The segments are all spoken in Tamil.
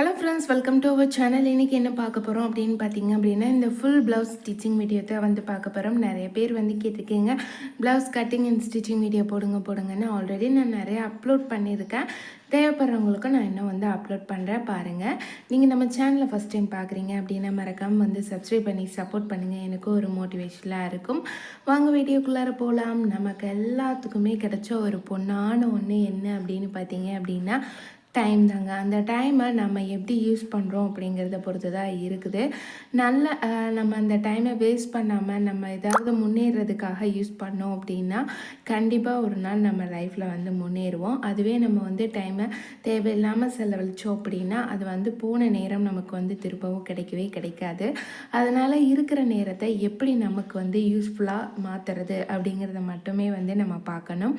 Hello friends welcome to our channel இன்றைக்கி என்ன பார்க்க போகிறோம் அப்படின்னு பார்த்தீங்க அப்படின்னா இந்த ஃபுல் ப்ளவுஸ் ஸ்டிச்சிங் வீடியோ தான் வந்து பார்க்க போகிறோம் நிறைய பேர் வந்து கேட்டிருக்கீங்க blouse cutting and stitching video போடுங்க போடுங்கன்னு ஆல்ரெடி நான் நிறைய அப்லோட் பண்ணியிருக்கேன். தேவைப்படுறவங்களுக்கும் நான் இன்னும் வந்து அப்லோட் பண்ணுறேன் பாருங்கள் நீங்கள் நம்ம சேனலை ஃபஸ்ட் டைம் பார்க்குறீங்க அப்படின்னா மறக்காமல் வந்து சப்ஸ்கிரைப் பண்ணி சப்போர்ட் பண்ணுங்கள் எனக்கும் ஒரு மோட்டிவேஷனாக இருக்கும். வாங்க வீடியோக்குள்ளார போகலாம் நமக்கு எல்லாத்துக்குமே கிடைச்ச ஒரு பொண்ணான ஒன்று என்ன அப்படின்னு பார்த்தீங்க அப்படின்னா டைம் தாங்க. அந்த டைமை நம்ம எப்படி யூஸ் பண்ணுறோம் அப்படிங்கிறத பொறுத்து தான் இருக்குது. நல்ல நம்ம அந்த டைமை வேஸ்ட் பண்ணாமல் நம்ம ஏதாவது முன்னேறதுக்காக யூஸ் பண்ணோம் அப்படின்னா கண்டிப்பாக ஒரு நாள் நம்ம லைஃப்பில் வந்து முன்னேறுவோம். அதுவே நம்ம வந்து டைமை தேவையில்லாமல் செலவழித்தோம் அப்படின்னா அது வந்து போன நேரம் நமக்கு வந்து திரும்பவும் கிடைக்கவே கிடைக்காது. அதனால் இருக்கிற நேரத்தை எப்படி நமக்கு வந்து யூஸ்ஃபுல்லாக மாற்றுறது அப்படிங்கிறத மட்டுமே வந்து நம்ம பார்க்கணும்.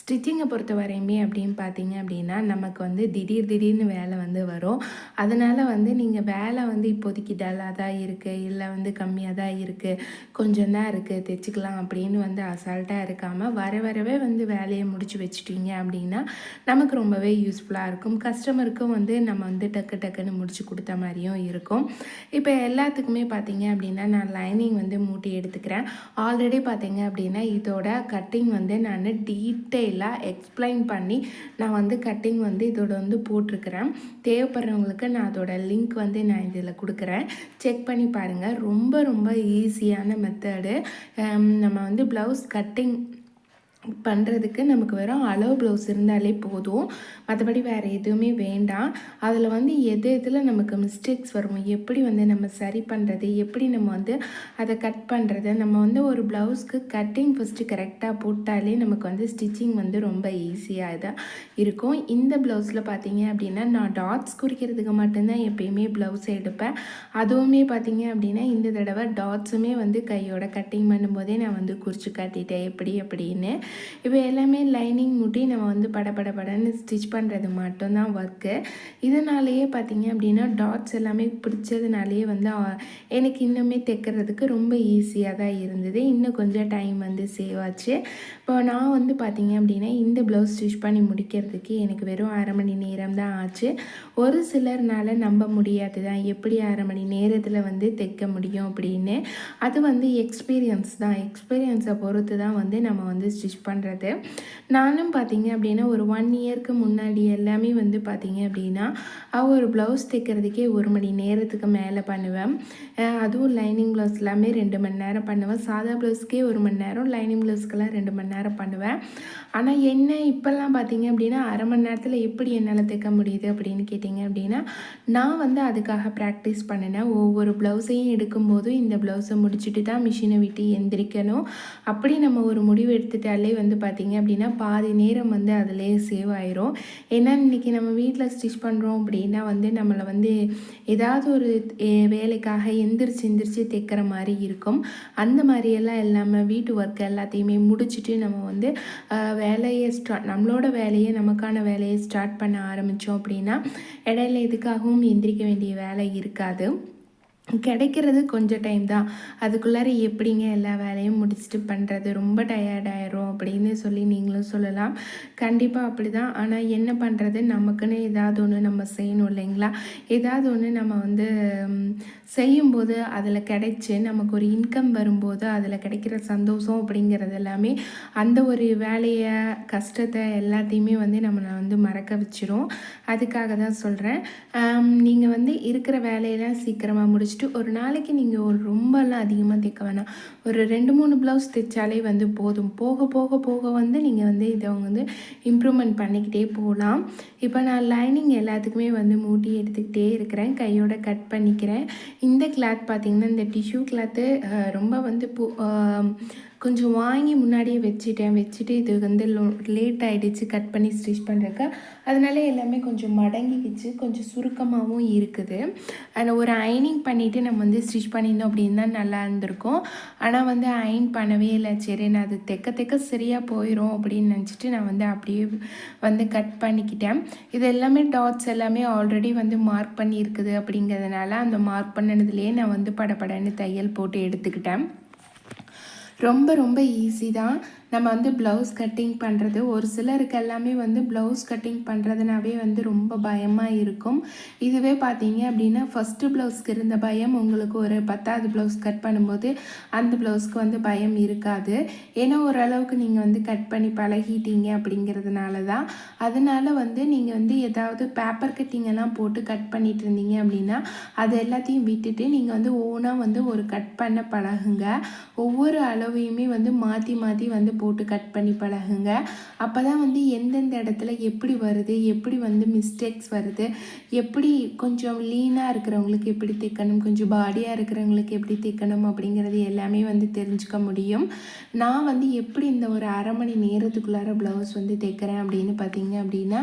ஸ்டிச்சிங்கை பொறுத்த வரையுமே அப்படின்னு பார்த்தீங்க அப்படின்னா நமக்கு வந்து திடீர் திடீர்னு வேலை வந்து வரும். அதனால் வந்து நீங்கள் வேலை வந்து இப்போதைக்கு டல்லாக தான் இருக்குது இல்லை வந்து கம்மியாக தான் இருக்குது கொஞ்சம் தான் இருக்குது தைச்சிக்கலாம் அப்படின்னு வந்து அசால்ட்டாக இருக்காமல் வர வரவே வந்து வேலையை முடிச்சு வச்சுட்டீங்க அப்படின்னா நமக்கு ரொம்பவே யூஸ்ஃபுல்லாக இருக்கும். கஸ்டமருக்கும் வந்து நம்ம வந்து டக்கு டக்குன்னு முடிச்சு கொடுத்த மாதிரியும் இருக்கும். இப்போ எல்லாத்துக்குமே பார்த்தீங்க அப்படின்னா நான் லைனிங் வந்து மூட்டி எடுத்துக்கிறேன். ஆல்ரெடி பார்த்தீங்க அப்படின்னா இதோட கட்டிங் வந்து நான் டீட்டெயிலாக எக்ஸ்பிளைன் பண்ணி நான் வந்து கட்டிங் வந்து இதோட வந்து போட்டிருக்கிறேன். தேவைப்படுறவங்களுக்கு நான் அதோட லிங்க் வந்து நான் இதில் கொடுக்குறேன். செக் பண்ணி பாருங்கள் ரொம்ப ரொம்ப ஈஸியான மெத்தடு நம்ம வந்து ப்ளவுஸ் கட்டிங் பண்ணுறதுக்கு நமக்கு வெறும் அளவு ப்ளவுஸ் இருந்தாலே போதும். மற்றபடி வேறு எதுவுமே வேண்டாம். அதில் வந்து எது எதில் நமக்கு மிஸ்டேக்ஸ் வரும் எப்படி வந்து நம்ம சரி பண்ணுறது எப்படி நம்ம வந்து அதை கட் பண்ணுறது நம்ம வந்து ஒரு ப்ளவுஸ்க்கு கட்டிங் ஃபஸ்ட்டு கரெக்டாக போட்டாலே நமக்கு வந்து ஸ்டிச்சிங் வந்து ரொம்ப ஈஸியாக தான் இருக்கும். இந்த ப்ளவுஸில் பார்த்தீங்க அப்படின்னா நான் டாட்ஸ் குறிக்கிறதுக்கு மட்டும்தான் எப்பயுமே ப்ளவுஸ் எடுப்பேன். அதுவுமே பார்த்தீங்க அப்படின்னா இந்த தடவை டாட்ஸுமே வந்து கையோட கட்டிங் பண்ணும்போதே நான் வந்து குறித்து காட்டிட்டேன். எப்படி அப்படின்னு இப்போ எல்லாமே லைனிங் முட்டி நம்ம வந்து பட பட படன்னு ஸ்டிச் பண்ணுறது மட்டும்தான் ஒர்க்கு இதனாலேயே பார்த்திங்க அப்படின்னா டாட்ஸ் எல்லாமே பிடிச்சதுனாலேயே வந்து எனக்கு இன்னுமே தைக்கிறதுக்கு ரொம்ப ஈஸியாக தான் இருந்தது. இன்னும் கொஞ்சம் டைம் வந்து சேவ் ஆச்சு. இப்போ நான் வந்து பார்த்திங்க அப்படின்னா இந்த ப்ளவுஸ் ஸ்டிச் பண்ணி முடிக்கிறதுக்கு எனக்கு வெறும் அரை மணி நேரம் தான் ஆச்சு. ஒரு சிலர்னால் நம்ப முடியாது தான் எப்படி அரை மணி நேரத்தில் வந்து தைக்க முடியும் அப்படின்னு. அது வந்து எக்ஸ்பீரியன்ஸ் தான். எக்ஸ்பீரியன்ஸை பொறுத்து தான் வந்து நம்ம வந்து ஸ்டிச் பண்ணுறது நானும் பார்த்தீங்க அப்படின்னா ஒரு ஒன் இயர்க்கு முன்னாடி எல்லாமே வந்து பார்த்தீங்க அப்படின்னா ஒரு ப்ளவுஸ் தைக்கிறதுக்கே ஒரு மணி நேரத்துக்கு மேலே பண்ணுவேன். அதுவும் லைனிங் ப்ளவுஸ் எல்லாமே ரெண்டு மணி நேரம் பண்ணுவேன். சாதா ப்ளவுஸ்க்கே ஒரு மணி நேரம் லைனிங் ப்ளவுஸ்க்கெல்லாம் ரெண்டு மணி நேரம் பண்ணுவேன். ஆனால் என்ன இப்போல்லாம் பார்த்தீங்க அப்படின்னா அரை மணி நேரத்தில் எப்படி என்னால் தைக்க முடியுது அப்படின்னு கேட்டிங்க அப்படின்னா நான் வந்து அதுக்காக ப்ராக்டிஸ் பண்ணினேன். ஒவ்வொரு ப்ளவுஸையும் எடுக்கும்போதும் இந்த ப்ளவுஸை முடிச்சுட்டு தான் மிஷினை விட்டு எந்திரிக்கணும். அப்படி நம்ம ஒரு முடிவு எடுத்துட்டாலே வந்து பார்த்திங்க அப்படின்னா பாதி நேரம் வந்து அதிலே சேவ் ஆயிரும். ஏன்னா இன்றைக்கி நம்ம வீட்டில் ஸ்டிச் பண்ணுறோம் அப்படின்னா வந்து நம்மளை வந்து ஏதாவது ஒரு வேலைக்காக எந்திரிச்சு எந்திரிச்சு தைக்கிற மாதிரி இருக்கும். அந்த மாதிரியெல்லாம் இல்லாமல் வீட்டு ஒர்க் எல்லாத்தையுமே முடிச்சுட்டு நம்ம வந்து வேலையை ஸ்டார்ட் நம்மளோட வேலையை நமக்கான வேலையை ஸ்டார்ட் பண்ண ஆரம்பித்தோம் அப்படின்னா இடையில எதுக்காகவும் எந்திரிக்க வேண்டிய வேலை இருக்காது. கிடைக்கிறது கொஞ்சம் டைம் தான். அதுக்குள்ளார எப்படிங்க எல்லா வேலையும் முடிச்சுட்டு பண்ணுறது ரொம்ப டயர்டாயிரும் அப்படின்னு சொல்லி நீங்களும் சொல்லலாம். கண்டிப்பாக அப்படி தான் ஆனால் என்ன பண்ணுறது நமக்குன்னு ஏதாவது ஒன்று நம்ம செய்யணும் இல்லைங்களா? ஏதாவது ஒன்று நம்ம வந்து செய்யும்போது அதில் கிடைச்சி நமக்கு ஒரு இன்கம் வரும்போது அதில் கிடைக்கிற சந்தோஷம் அப்படிங்கிறது எல்லாமே அந்த ஒரு வேலையை கஷ்டத்தை எல்லாத்தையுமே வந்து நம்மளை வந்து மறக்க வச்சிரும். அதுக்காக தான் சொல்கிறேன் நீங்கள் வந்து இருக்கிற வேலையெல்லாம் சீக்கிரமாக முடிச்சுட்டு ஒரு நாளைக்கு நீங்கள் ஒரு ரொம்பலாம் அதிகமாக தைக்க வேணாம். ஒரு ரெண்டு மூணு ப்ளவுஸ் தைச்சாலே வந்து போதும். போக போக போக வந்து நீங்கள் வந்து இதை வந்து இம்ப்ரூவ்மெண்ட் பண்ணிக்கிட்டே போகலாம். இப்போ நான் லைனிங் எல்லாத்துக்குமே வந்து மூட்டி எடுத்துக்கிட்டே இருக்கிறேன். கையோட கட் பண்ணிக்கிறேன். இந்த கிளாத் பார்த்திங்கன்னா இந்த டிஷ்யூ கிளாத்து ரொம்ப வந்து பூ கொஞ்சம் வாங்கி முன்னாடியே வச்சுட்டேன். வச்சுட்டு இது வந்து லேட் ஆகிடுச்சு கட் பண்ணி ஸ்டிச் பண்ணுறதுக்கு அதனால எல்லாமே கொஞ்சம் மடங்கிக்கிச்சு. கொஞ்சம் சுருக்கமாகவும் இருக்குது. அதில் ஒரு அயனிங் பண்ணிவிட்டு நம்ம வந்து ஸ்டிச் பண்ணியிருந்தோம் அப்படின்னு தான் நல்லா இருந்திருக்கும். ஆனால் வந்து அயன் பண்ணவே இல்லை. சரி நான் அது தைக்க தைக்க சரியாக போயிடும் அப்படின்னு நினச்சிட்டு நான் வந்து அப்படியே வந்து கட் பண்ணிக்கிட்டேன். இது எல்லாமே டாட்ஸ் எல்லாமே ஆல்ரெடி வந்து மார்க் பண்ணியிருக்குது அப்படிங்கிறதுனால அந்த மார்க் பண்ணதுலேயே நான் வந்து படபடன்னு தையல் போட்டு எடுத்துக்கிட்டேன். ரொம்ப ரொம்ப ஈஸி தான். நம்ம வந்து ப்ளவுஸ் கட்டிங் பண்ணுறது ஒரு சிலருக்கு எல்லாமே வந்து ப்ளவுஸ் கட்டிங் பண்ணுறதுனாவே வந்து ரொம்ப பயமாக இருக்கும். இதுவே பார்த்தீங்க அப்படின்னா ஃபஸ்ட்டு ப்ளவுஸ்க்கு இருந்த பயம் உங்களுக்கு ஒரு பத்தாவது ப்ளவுஸ் கட் பண்ணும்போது அந்த ப்ளவுஸ்க்கு வந்து பயம் இருக்காது. ஏன்னா ஓரளவுக்கு நீங்கள் வந்து கட் பண்ணி பழகிட்டீங்க அப்படிங்கிறதுனால தான் அதனால வந்து நீங்கள் வந்து ஏதாவது பேப்பர் கட்டிங்கெல்லாம் போட்டு கட் பண்ணிட்டு இருந்தீங்க அப்படின்னா அது எல்லாத்தையும் விட்டுட்டு நீங்கள் வந்து ஓனாக வந்து ஒரு கட் பண்ண பழகுங்க. ஒவ்வொரு அளவையுமே வந்து மாற்றி மாற்றி வந்து போட்டு கட் பண்ணி பழகுங்க. அப்போ தான் வந்து எந்தெந்த இடத்துல எப்படி வருது எப்படி வந்து மிஸ்டேக்ஸ் வருது எப்படி கொஞ்சம் லீனாக இருக்கிறவங்களுக்கு எப்படி தைக்கணும் கொஞ்சம் பாடியாக இருக்கிறவங்களுக்கு எப்படி தைக்கணும் அப்படிங்கிறது எல்லாமே வந்து தெரிஞ்சுக்க முடியும். நான் வந்து எப்படி இந்த ஒரு அரை மணி நேரத்துக்குள்ளார ப்ளவுஸ் வந்து தைக்கிறேன் அப்படின்னு பார்த்தீங்க அப்படின்னா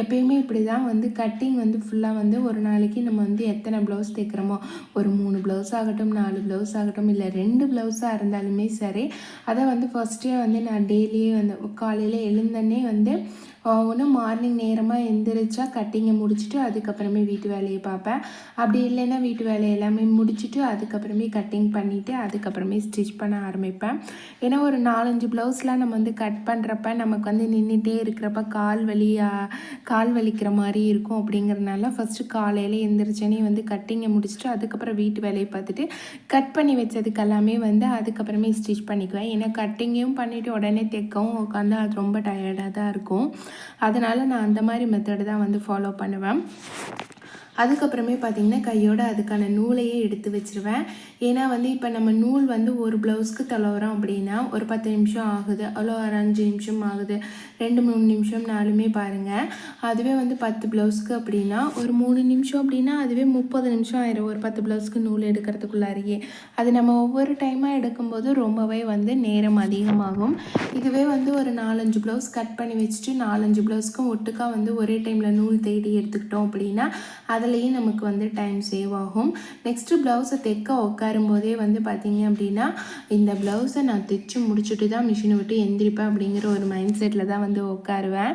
எப்பயுமே இப்படி தான் வந்து கட்டிங் வந்து ஃபுல்லாக வந்து ஒரு நாளைக்கு நம்ம வந்து எத்தனை ப்ளவுஸ் தைக்கிறோமோ ஒரு மூணு ப்ளவுஸ் ஆகட்டும் நாலு ப்ளவுஸ் ஆகட்டும் இல்லை ரெண்டு ப்ளவுஸாக இருந்தாலுமே சரி அதை வந்து ஃபஸ்ட்டே வந்து நான் டெய்லியும் வந்து காலையில் எழுந்தனே வந்து ஒன்று மார்னிங் நேரமாக எந்திரிச்சா கட்டிங்கை முடிச்சுட்டு அதுக்கப்புறமே வீட்டு வேலையை பார்ப்பேன். அப்படி இல்லைன்னா வீட்டு வேலை எல்லாமே முடிச்சுட்டு அதுக்கப்புறமே கட்டிங் பண்ணிவிட்டு அதுக்கப்புறமே ஸ்டிச் பண்ண ஆரம்பிப்பேன். ஏன்னா ஒரு நாலஞ்சு ப்ளவுஸ்லாம் நம்ம வந்து கட் பண்ணுறப்ப நமக்கு வந்து நின்றுட்டே இருக்கிறப்ப கால் வலியாக கால் வலிக்கிற மாதிரி இருக்கும் அப்படிங்கிறதுனால ஃபஸ்ட்டு காலையில் எழுந்திரிச்சோன்னே வந்து கட்டிங்கை முடிச்சுட்டு அதுக்கப்புறம் வீட்டு வேலையை பார்த்துட்டு கட் பண்ணி வச்சதுக்கு எல்லாமே வந்து அதுக்கப்புறமே ஸ்டிச் பண்ணிக்குவேன். ஏன்னா கட்டிங்கையும் பண்ணிவிட்டு உடனே தைக்கவும் உட்காந்து அது ரொம்ப டயர்டாக தான் இருக்கும். அதனால் நான் அந்த மாதிரி மெத்தடு தான் வந்து ஃபாலோ பண்ணுவேன். அதுக்கப்புறமே பார்த்திங்கன்னா கையோட அதுக்கான நூலையே எடுத்து வச்சிருவேன். ஏன்னா வந்து இப்போ நம்ம நூல் வந்து ஒரு ப்ளவுஸ்க்கு தொலைவுறோம் அப்படின்னா ஒரு பத்து நிமிஷம் ஆகுது அவ்வளோ ஒரு அஞ்சு நிமிஷம் ஆகுது ரெண்டு மூணு நிமிஷம் நாலுமே பாருங்கள் அதுவே வந்து பத்து ப்ளவுஸ்க்கு அப்படின்னா ஒரு மூணு நிமிஷம் அப்படின்னா அதுவே முப்பது நிமிஷம் ஆயிரும் ஒரு பத்து ப்ளவுஸ்க்கு நூல் எடுக்கிறதுக்குள்ளாரியே. அது நம்ம ஒவ்வொரு டைமாக எடுக்கும்போது ரொம்பவே வந்து நேரம் அதிகமாகும். இதுவே வந்து ஒரு நாலஞ்சு ப்ளவுஸ் கட் பண்ணி வச்சுட்டு நாலஞ்சு ப்ளவுஸ்க்கும் ஒட்டுக்கா வந்து ஒரே டைமில் நூல் தேடி எடுத்துக்கிட்டோம் அப்படின்னா அதுலேயும் நமக்கு வந்து டைம் சேவ் ஆகும். நெக்ஸ்ட்டு ப்ளவுஸை தைக்க உட்காரும் போதே வந்து பார்த்திங்க அப்படின்னா இந்த ப்ளவுஸை நான் தைச்சு முடிச்சுட்டு தான் மிஷினை விட்டு எந்திரிப்பேன் அப்படிங்கிற ஒரு மைண்ட் செட்டில் தான் வந்து உட்காருவேன்.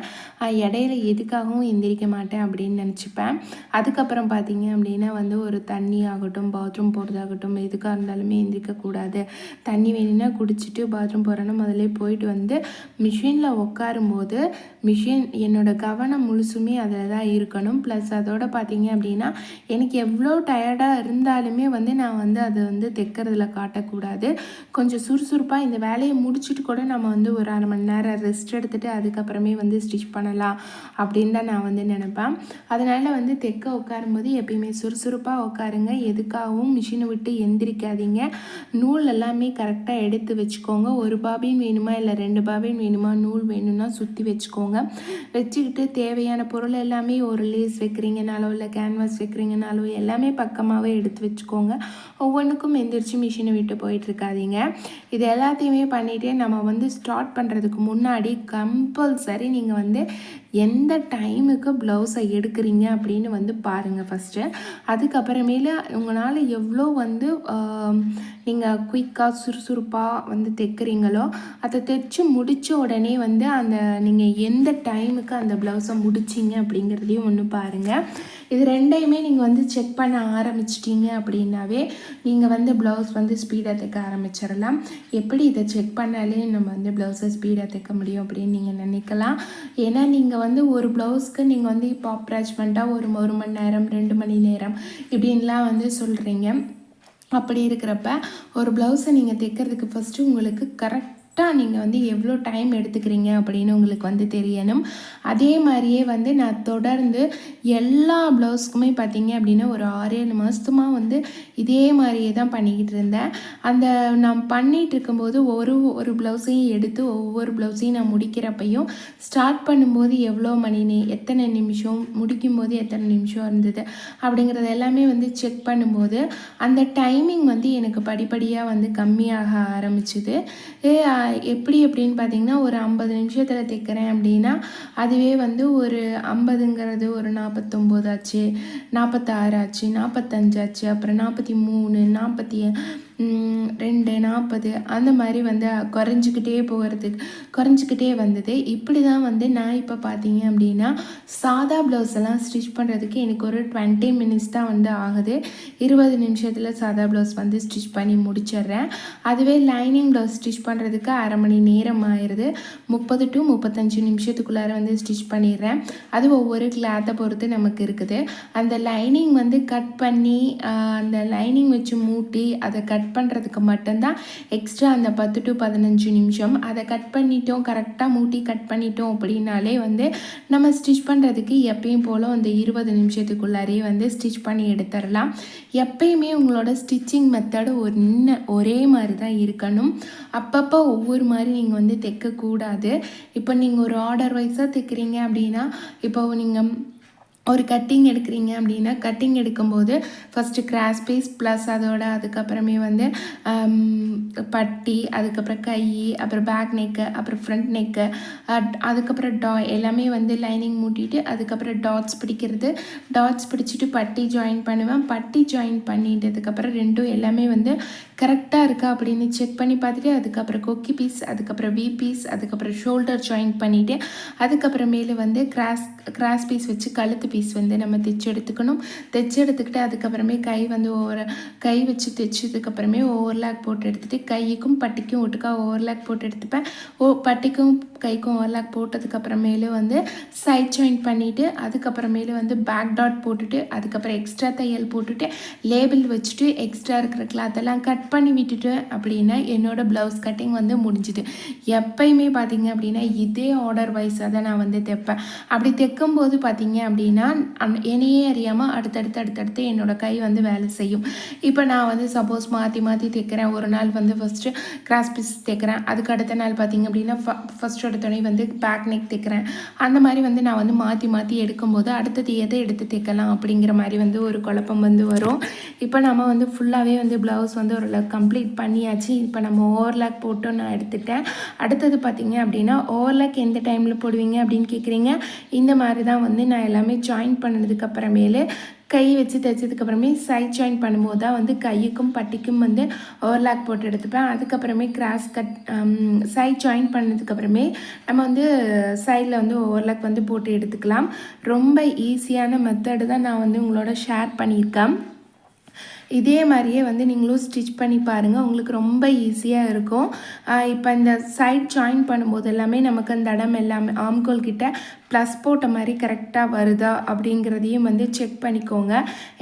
இடையில எதுக்காகவும் எந்திரிக்க மாட்டேன் அப்படின்னு நினச்சிப்பேன். அதுக்கப்புறம் பார்த்திங்க அப்படின்னா வந்து ஒரு தண்ணி ஆகட்டும் பாத்ரூம் போகிறதாகட்டும் எதுக்காக இருந்தாலுமே எந்திரிக்கக்கூடாது தண்ணி வேணும்னா குடிச்சிட்டு பாத்ரூம் போகிறேன்னா முதல்ல போயிட்டு வந்து மிஷினில் உட்காரும்போது மிஷின் என்னோடய கவனம் முழுசுமே அதில் தான் இருக்கணும். ப்ளஸ் அதோட பார்த்தீங்க அப்படின்னா எனக்கு எவ்வளோ டயர்டாக இருந்தாலுமே வந்து நான் வந்து அதை வந்து தைக்கிறதுல காட்டக்கூடாது. கொஞ்சம் சுறுசுறுப்பாக இந்த வேலையை முடிச்சுட்டு கூட நம்ம வந்து ஒரு அரை மணி நேரம் ரெஸ்ட் எடுத்துகிட்டு அதுக்கப்புறமே வந்து ஸ்டிச் பண்ணலாம் அப்படின்னு தான் நான் வந்து நினைப்பேன். அதனால் வந்து தைக்க உட்காரும்போது எப்பயுமே சுறுசுறுப்பாக உட்காருங்க. எதுக்காகவும் மிஷினை விட்டு எந்திரிக்காதீங்க. நூல் எல்லாமே கரெக்டாக எடுத்து வச்சுக்கோங்க. ஒரு பாபின் வேணுமா இல்லை ரெண்டு பாபின் வேணுமா? நூல் வேணும்னா சுற்றி வச்சுக்கோங்க. வச்சுக்கிட்டு தேவையான பொருள் எல்லாமே ஒரு லேஸ் வைக்கிறீங்கனாலோ இல்லை கேன்வாஸ் வைக்கிறீங்கனாலோ எல்லாமே பக்கமாகவே எடுத்து வச்சுக்கோங்க. ஒவ்வொன்றுக்கும் எந்திரிச்சு மிஷினை விட்டு போயிட்டுருக்காதீங்க. இது எல்லாத்தையுமே பண்ணிகிட்டே நம்ம வந்து ஸ்டார்ட் பண்ணுறதுக்கு முன்னாடி கம்பல்சரி நீங்கள் வந்து எந்த டைமுக்கு ப்ளவுஸை எடுக்கிறீங்க அப்படின்னு வந்து பாருங்கள் ஃபஸ்ட்டு அதுக்கப்புறமேல உங்களால் எவ்வளோ வந்து நீங்கள் குயிக்காக சுறுசுறுப்பாக வந்து தைக்கிறீங்களோ அதை தைச்சு முடித்த உடனே வந்து அந்த நீங்கள் எந்த டைமுக்கு அந்த ப்ளவுஸை முடிச்சிங்க அப்படிங்கிறதையும் ஒன்று பாருங்கள் இது ரெண்டையுமே நீங்கள் வந்து செக் பண்ண ஆரம்பிச்சிட்டீங்க அப்படின்னாவே நீங்கள் வந்து ப்ளவுஸ் வந்து ஸ்பீடாக தைக்க ஆரம்பிச்சிடலாம். எப்படி இதை செக் பண்ணாலே நம்ம வந்து ப்ளவுஸை ஸ்பீடாக தைக்க முடியும் அப்படின்னு நீங்கள் நினைக்கலாம். ஏன்னா நீங்கள் வந்து ஒரு ப்ளவுஸ்க்கு நீங்கள் வந்து இப்போ அப்ராச்மெண்ட்டாக ஒரு ஒரு மணி நேரம் ரெண்டு மணி நேரம் இப்படின்லாம் வந்து சொல்கிறீங்க அப்படி இருக்கிறப்ப ஒரு ப்ளவுஸை நீங்கள் தைக்கிறதுக்கு ஃபஸ்ட்டு உங்களுக்கு கரெக்ட் கரெக்டாக நீங்கள் வந்து எவ்வளோ டைம் எடுத்துக்கிறீங்க அப்படின்னு உங்களுக்கு வந்து தெரியணும். அதே மாதிரியே வந்து நான் தொடர்ந்து எல்லா ப்ளவுஸ்க்குமே பார்த்தீங்க அப்படின்னா ஒரு ஆறு ஏழு மாதமாக வந்து இதே மாதிரியே தான் பண்ணிக்கிட்டு இருந்தேன். அந்த நான் பண்ணிகிட்டு இருக்கும்போது ஒரு ஒரு ப்ளவுஸையும் எடுத்து ஒவ்வொரு ப்ளவுஸையும் நான் முடிக்கிறப்பையும் ஸ்டார்ட் பண்ணும்போது எவ்வளோ மணி நே எத்தனை நிமிஷம் முடிக்கும் போது எத்தனை நிமிஷம் இருந்தது அப்படிங்கிறது எல்லாமே வந்து செக் பண்ணும்போது அந்த டைமிங் வந்து எனக்கு படிப்படியாக வந்து கம்மியாக ஆரம்பிச்சுது. எப்படி எப்படின்னு பார்த்தீங்கன்னா ஒரு ஐம்பது நிமிஷத்தில் தைக்கிறேன் அப்படின்னா அதுவே வந்து ஒரு ஐம்பதுங்கிறது ஒரு நாற்பத்தொம்போது ஆச்சு நாற்பத்தாறு ஆச்சு நாற்பத்தஞ்சு ஆச்சு அப்புறம் நாற்பத்தி மூணு நாற்பத்தி ரெண்டு நாற்பது அந்த மாதிரி வந்து குறைஞ்சிக்கிட்டே போகிறதுக்கு குறைஞ்சிக்கிட்டே வந்தது. இப்படி தான் வந்து நான் இப்போ பார்த்தீங்க அப்படின்னா சாதா ப்ளவுஸ் எல்லாம் ஸ்டிச் பண்ணுறதுக்கு எனக்கு ஒரு டுவெண்ட்டி மினிட்ஸ் தான் வந்து ஆகுது. இருபது நிமிஷத்தில் சாதா ப்ளவுஸ் வந்து ஸ்டிச் பண்ணி முடிச்சிடுறேன். அதுவே லைனிங் ப்ளவுஸ் ஸ்டிச் பண்ணுறதுக்கு அரை மணி நேரம் ஆயிடுது முப்பது டு முப்பத்தஞ்சு நிமிஷத்துக்குள்ளார வந்து ஸ்டிச் பண்ணிடுறேன். அது ஒவ்வொரு கிளாத்தை பொறுத்து நமக்கு இருக்குது. அந்த லைனிங் வந்து கட் பண்ணி அந்த லைனிங் வச்சு மூட்டி அதை கட் பண்ணுறதுக்கு மட்டும்தான் எக்ஸ்ட்ரா அந்த பத்து டு பதினஞ்சு நிமிஷம் அதை கட் பண்ணிட்டோம் கரெக்டாக மூட்டி கட் பண்ணிட்டோம் அப்படின்னாலே வந்து நம்ம ஸ்டிச் பண்ணுறதுக்கு எப்பயும் போல் அந்த இருபது நிமிஷத்துக்குள்ளாரே வந்து ஸ்டிச் பண்ணி எடுத்துடலாம். எப்பயுமே உங்களோட ஸ்டிச்சிங் மெத்தடு ஒன்று ஒரே மாதிரி தான் இருக்கணும். அப்பப்போ ஒவ்வொரு மாதிரி நீங்கள் வந்து தைக்கக்கூடாது. இப்போ நீங்கள் ஒரு ஆர்டர் வைஸாக தைக்கிறீங்க அப்படின்னா இப்போ நீங்கள் ஒரு கட்டிங் எடுக்கிறீங்க அப்படின்னா கட்டிங் எடுக்கும்போது ஃபஸ்ட்டு கிராஸ் பீஸ் ப்ளஸ் அதோட அதுக்கப்புறமே வந்து பட்டி அதுக்கப்புறம் கை அப்புறம் பேக் நெக்கு அப்புறம் ஃப்ரண்ட் நெக்கு அதுக்கப்புறம் டா எல்லாமே வந்து லைனிங் மூட்டிட்டு அதுக்கப்புறம் டாட்ஸ் பிடிக்கிறது. டாட்ஸ் பிடிச்சிட்டு பட்டி ஜாயின் பண்ணுவேன். பட்டி ஜாயின் பண்ணிட்டதுக்கப்புறம் ரெண்டும் எல்லாமே வந்து கரெக்டாக இருக்கா அப்படின்னு செக் பண்ணி பார்த்துட்டு அதுக்கப்புறம் கொக்கி பீஸ் அதுக்கப்புறம் வி பீஸ் அதுக்கப்புறம் ஷோல்டர் ஜாயின் பண்ணிவிட்டு அதுக்கப்புறமேலு வந்து கிராஸ் கிராஸ் பீஸ் வச்சு கழுத்து பீஸ் வந்து நம்ம தைச்சு எடுத்துக்கணும். தைச்சு எடுத்துக்கிட்டு அதுக்கப்புறமே கை வந்து ஒவ்வொரு கை வச்சு தைச்சதுக்கப்புறமே ஓவர்லாக் போட்டு எடுத்துகிட்டு கைக்கும் பட்டிக்கும் ஒட்டுக்கா ஓவர்லாக் போட்டு எடுத்துப்பேன். ஓ பட்டிக்கும் கைக்கும் ஓவர்லாக் போட்டதுக்கப்புறமேலு வந்து சைட் ஜாயின் பண்ணிவிட்டு அதுக்கப்புறமேலு வந்து பேக் டாட் போட்டுட்டு அதுக்கப்புறம் எக்ஸ்ட்ரா தையல் போட்டுட்டு லேபிள் வச்சுட்டு எக்ஸ்ட்ரா இருக்கிற கிளாத்தெல்லாம் கட் பண்ணி விட்டுட்டு அப்படின்னா என்னோடய ப்ளவுஸ் கட்டிங் வந்து முடிஞ்சுது. எப்பயுமே பார்த்தீங்க அப்படின்னா இதே ஆர்டர் வைஸாக தான் நான் வந்து தைப்பேன். அப்படி தைக்கும்போது பார்த்தீங்க அப்படின்னா என்னையே அறியாமல் அடுத்தடுத்து அடுத்தடுத்து என்னோடய கை வந்து வேலை செய்யும். இப்போ நான் வந்து சப்போஸ் மாற்றி மாற்றி தைக்கிறேன். ஒரு நாள் வந்து ஃபஸ்ட்டு கிராஸ் பீஸ் தைக்கிறேன். அதுக்கு அடுத்த நாள் பார்த்தீங்க அப்படின்னா ஃபஸ்ட்டோட துணை வந்து பேக் நெக் தைக்கிறேன். அந்த மாதிரி வந்து நான் வந்து மாற்றி மாற்றி எடுக்கும்போது அடுத்தது எதை எடுத்து தைக்கலாம் அப்படிங்கிற மாதிரி வந்து ஒரு குழப்பம் வந்து வரும். இப்போ நம்ம வந்து ஃபுல்லாகவே வந்து ப்ளவுஸ் வந்து ஓரளவு கம்ப்ளீட் பண்ணியாச்சு. இப்போ நம்ம ஓவர்லாக் போட்டோம் நான் எடுத்துட்டேன். அடுத்தது பார்த்திங்க அப்படின்னா ஓவர்லாக் எந்த டைமில் போடுவீங்க அப்படின்னு கேட்குறீங்க இந்த மாதிரி தான் வந்து நான் எல்லாமே ஜாயின் பண்ணதுக்கப்புறமேலு கை வச்சு தைச்சதுக்கப்புறமே சைட் ஜாயின் பண்ணும்போது தான் வந்து கையுக்கும் பட்டிக்கும் வந்து ஓவர்லாக் போட்டு எடுத்துப்பேன். அதுக்கப்புறமே cross cut side um, join பண்ணதுக்கப்புறமே நம்ம வந்து சைடில் வந்து ஓவர்லாக் வந்து போட்டு எடுத்துக்கலாம். ரொம்ப ஈஸியான மெத்தடு தான் நான் வந்து உங்களோட ஷேர் பண்ணியிருக்கேன். இதே மாதிரியே வந்து நீங்களும் ஸ்டிச் பண்ணி பாருங்கள் உங்களுக்கு ரொம்ப ஈஸியாக இருக்கும். இப்போ இந்த சைட் ஜாயின் பண்ணும்போது எல்லாமே நமக்கு அந்த இடம் எல்லாமே ஆம்கோல் கிட்ட ப்ளஸ் போட்ட மாதிரி கரெக்டாக வருதா அப்படிங்கிறதையும் வந்து செக் பண்ணிக்கோங்க.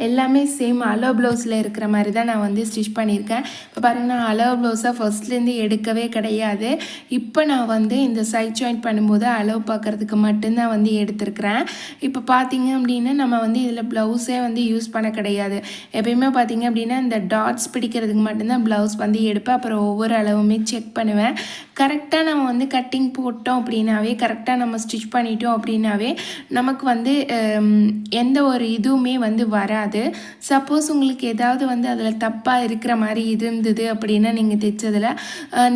எல்லாமே சேம் அலோ ப்ளவுஸில் இருக்கிற மாதிரி தான் நான் வந்து ஸ்டிச் பண்ணியிருக்கேன். இப்போ பாருங்கள் நான் அலோ ப்ளவுஸை ஃபர்ஸ்ட்லேருந்து எடுக்கவே கிடையாது. இப்போ நான் வந்து இந்த சைட் ஜாயின் பண்ணும்போது அலோவ் பார்க்குறதுக்கு மட்டும்தான் வந்து எடுத்திருக்கிறேன். இப்போ பார்த்தீங்க அப்படின்னா நம்ம வந்து இதில் ப்ளவுஸே வந்து யூஸ் பண்ண கிடையாது. எப்பயுமே பார்த்தீங்க அப்படின்னா இந்த டாட்ஸ் பிடிக்கிறதுக்கு மட்டும்தான் ப்ளவுஸ் வந்து எடுப்பேன். அப்புறம் ஒவ்வொரு அளவுமே செக் பண்ணுவேன். கரெக்டாக நம்ம வந்து கட்டிங் போட்டோம் அப்படின்னாவே கரெக்டாக நம்ம ஸ்டிச் பண்ணிட்டோம் அப்படின்னாவே நமக்கு வந்து எந்த ஒரு இதுவுமே வந்து வராது. சப்போஸ் உங்களுக்கு ஏதாவது வந்து அதில் தப்பாக இருக்கிற மாதிரி இருந்தது அப்படின்னா நீங்கள் தைச்சதில்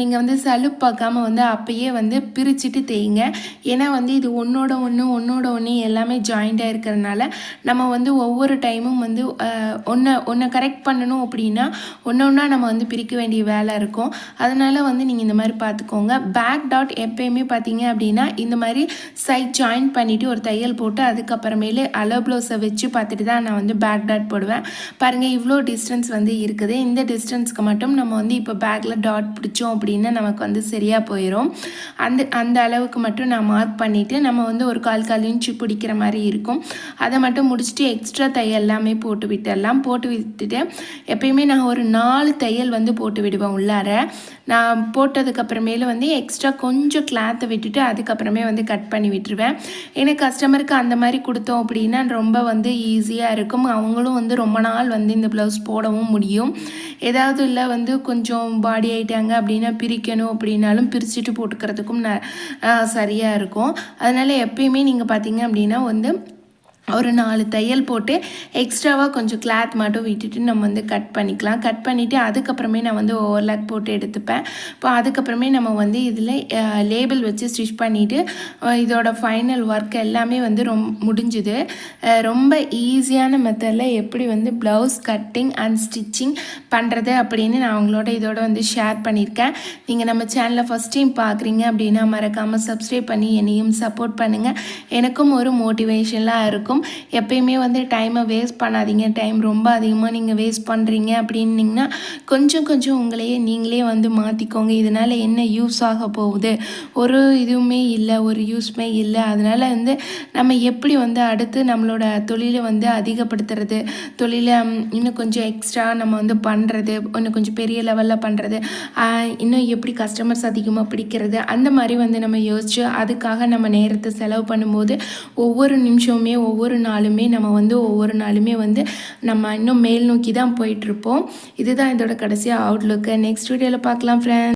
நீங்கள் வந்து சலுப்பு பார்க்காம வந்து அப்பயே வந்து பிரிச்சுட்டு தேய்ங்க. ஏன்னா வந்து இது ஒன்றோட ஒன்று ஒன்றோட ஒன்று எல்லாமே ஜாயிண்டாக இருக்கிறனால நம்ம வந்து ஒவ்வொரு டைமும் வந்து ஒன்றை ஒன்றை கரெக்ட் பண்ணணும் அப்படின்னா ஒன்று ஒன்றா நம்ம வந்து பிரிக்க வேண்டிய வேலை இருக்கும். அதனால் வந்து நீங்கள் இந்த மாதிரி பார்த்துக்கோங்க. பேக் டாட் எப்பயுமே பார்த்தீங்க அப்படின்னா இந்த மாதிரி சைட் ஜாயின் பண்ணிவிட்டு ஒரு தையல் போட்டு அதுக்கப்புறமேலு அலோ ப்ளவுஸை வச்சு பார்த்துட்டு தான் நான் வந்து பேக் டாட் போடுவேன். பாருங்கள் இவ்வளோ டிஸ்டன்ஸ் வந்து இருக்குது. இந்த டிஸ்டன்ஸ்க்கு மட்டும் நம்ம வந்து இப்போ பேக்கில் டாட் பிடிச்சோம் அப்படின்னா நமக்கு வந்து சரியாக போயிடும் அந்த அந்த அளவுக்கு மட்டும் நான் மார்க் பண்ணிவிட்டு நம்ம வந்து ஒரு கால் கால் இன்ச்சு பிடிக்கிற மாதிரி இருக்கும். அதை மட்டும் முடிச்சுட்டு எக்ஸ்ட்ரா தையல் எல்லாமே போட்டு விட்டுடலாம். போட்டு விட்டுட்டு எப்பயுமே நான் ஒரு நாலு தையல் வந்து போட்டு விடுவேன் உள்ளார. நான் போட்டதுக்கப்புறமேல வந்து எக்ஸ்ட்ரா கொஞ்சம் கிளாத்தை விட்டுட்டு அதுக்கப்புறமே வந்து கட் பண்ணி விட்டுருவேன். ஏன்னா கஸ்டமருக்கு அந்த மாதிரி கொடுத்தோம் அப்படின்னா ரொம்ப வந்து ஈஸியாக இருக்கும். அவங்களும் வந்து ரொம்ப நாள் வந்து இந்த ப்ளவுஸ் போடவும் முடியும். ஏதாவது இல்லை வந்து கொஞ்சம் பாடி ஆகிட்டாங்க அப்படின்னா பிரிக்கணும் அப்படின்னாலும் பிரிச்சுட்டு போட்டுக்கிறதுக்கும் ந சரியாக இருக்கும். அதனால் எப்பயுமே நீங்கள் பார்த்தீங்க அப்படின்னா வந்து ஒரு நாலு தையல் போட்டு எக்ஸ்ட்ராவாக கொஞ்சம் கிளாத் மட்டும் விட்டுட்டு நம்ம வந்து கட் பண்ணிக்கலாம். கட் பண்ணிவிட்டு அதுக்கப்புறமே நான் வந்து ஓவர்லாக் போட்டு எடுத்துப்பேன். இப்போ அதுக்கப்புறமே நம்ம வந்து இதில் லேபிள் வச்சு ஸ்டிச் பண்ணிவிட்டு இதோட ஃபைனல் ஒர்க் எல்லாமே வந்து ரொம்ப முடிஞ்சுது. ரொம்ப ஈஸியான மெத்தடில் எப்படி வந்து ப்ளவுஸ் கட்டிங் அண்ட் ஸ்டிச்சிங் பண்ணுறது அப்படின்னு நான் அவங்களோட இதோட வந்து ஷேர் பண்ணியிருக்கேன். நீங்கள் நம்ம சேனலை ஃபஸ்ட் டைம் பார்க்குறீங்க அப்படின்னா மறக்காமல் சப்ஸ்கிரைப் பண்ணி என்னையும் சப்போர்ட் பண்ணுங்கள் எனக்கும் ஒரு மோட்டிவேஷனாக இருக்கும். எப்பயுமே வந்து டைமை வேஸ்ட் பண்ணாதீங்க. டைம் ரொம்ப அதிகமாக நீங்கள் வேஸ்ட் பண்ணுறீங்க அப்படின்னீங்கன்னா கொஞ்சம் கொஞ்சம் உங்களையே நீங்களே வந்து மாற்றிக்கோங்க இதனால் என்ன யூஸ் ஆக போகுது? ஒரு இதுவுமே இல்லை ஒரு யூஸ்மே இல்லை. அதனால் வந்து நம்ம எப்படி வந்து அடுத்து நம்மளோட தொழிலை வந்து அதிகப்படுத்துறது? தொழிலை இன்னும் கொஞ்சம் எக்ஸ்ட்ரா நம்ம வந்து பண்ணுறது இன்னும் கொஞ்சம் பெரிய லெவலில் பண்ணுறது இன்னும் எப்படி கஸ்டமர்ஸ் அதிகமாக பிடிக்கிறது? அந்த மாதிரி வந்து நம்ம யோசிச்சு அதுக்காக நம்ம நேரத்தை செலவு பண்ணும்போது ஒவ்வொரு நிமிஷமுமே ஒவ்வொரு ஒவ்வொரு நாளுமே நம்ம வந்து ஒவ்வொரு நாளுமே வந்து நம்ம இன்னும் மேல் நோக்கி தான் போயிட்டுருப்போம் இதுதான் இதோட கடைசியாக அவுட்லுக்கு நெக்ஸ்ட் வீடியோவில் பார்க்கலாம் ஃப்ரெண்ட்ஸ்